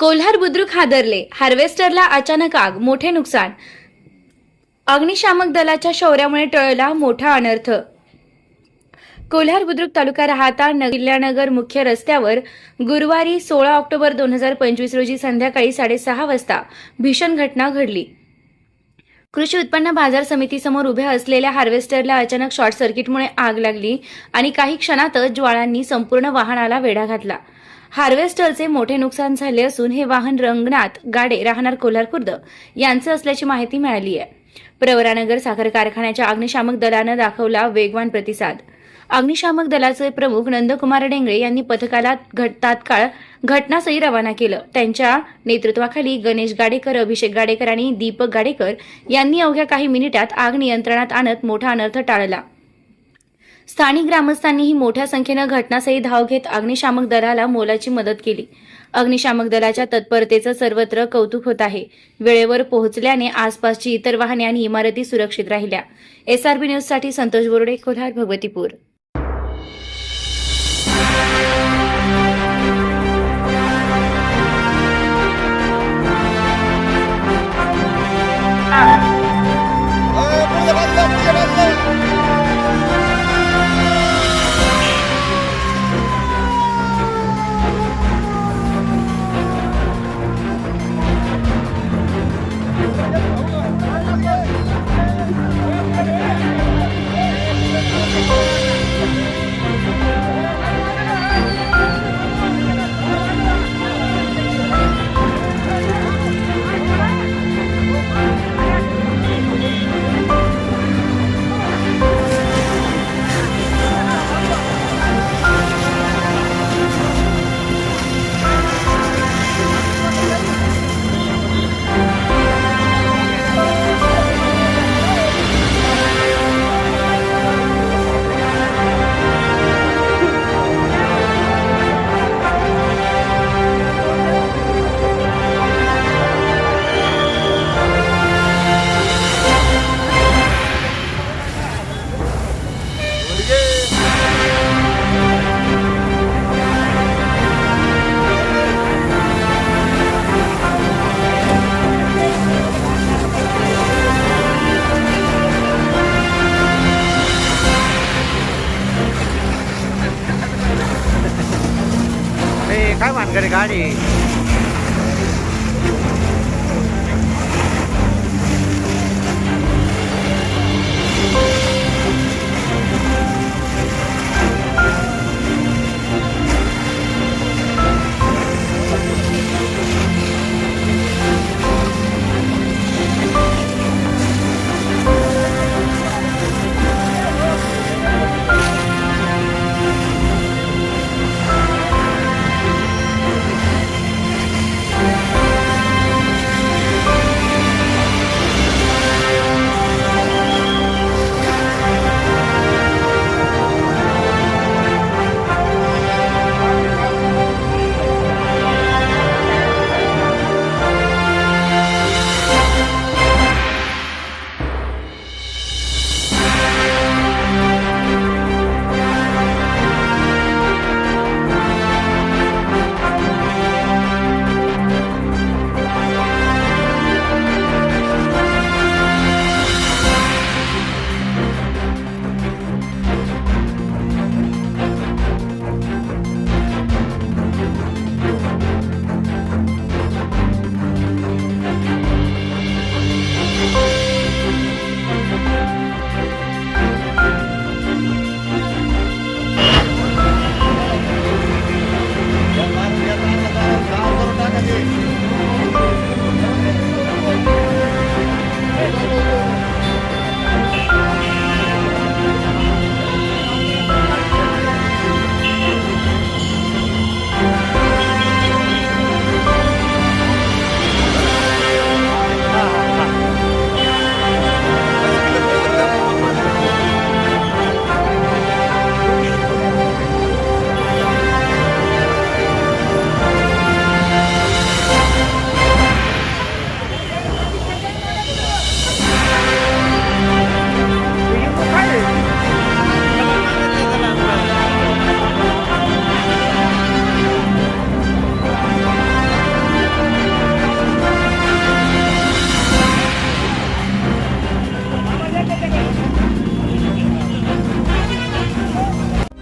कोल्हार बुद्रुक हादरले. हार्वेस्टरला अचानक आग मोठे नुकसान. अग्निशामक दलाच्या शौर्यामुळे टळला मोठा अनर्थ. कोल्हार बुद्रुक तालुका राहता किल्ल्यानगर मुख्य रस्त्यावर गुरुवारी सोळा ऑक्टोबर दोन हजार पंचवीस रोजी संध्याकाळी साडेसहा वाजता भीषण घटना घडली. कृषी उत्पन्न बाजार समितीसमोर उभ्या असलेल्या हार्वेस्टरला अचानक शॉर्ट सर्किटमुळे आग लागली आणि काही क्षणातच ज्वाळांनी संपूर्ण वाहनाला वेढा घातला. हार्वेस्टरचे मोठे नुकसान झाले असून हे वाहन रंगनाथ गाडे राहणार कोल्हार खुर्द यांचं असल्याची माहिती मिळाली आहे. प्रवरानगर साखर कारखान्याच्या अग्निशामक दलानं दाखवला वेगवान प्रतिसाद. अग्निशामक दलाचे प्रमुख नंदकुमार डेंगळे यांनी पथकाला घट तात्काळ घटनास्थळी रवाना केलं. त्यांच्या नेतृत्वाखाली गणेश गाडेकर अभिषेक गाडेकर आणि दीपक गाडेकर यांनी अवघ्या काही मिनिटात आग नियंत्रणात आणत मोठा अनर्थ टाळला. स्थानिक ग्रामस्थांनीही मोठ्या संख्येनं घटनास्थळी धाव घेत अग्निशामक दलाला मोलाची मदत केली. अग्निशामक दलाच्या तत्परतेचं सर्वत्र कौतुक होत आहे. वेळेवर पोहोचल्याने आसपासची इतर वाहने आणि इमारती सुरक्षित राहिल्या. एसआरबी न्यूजसाठी संतोष बोर्डे कोल्हार भगवतीपूर. काय भानगड आहे गाडी?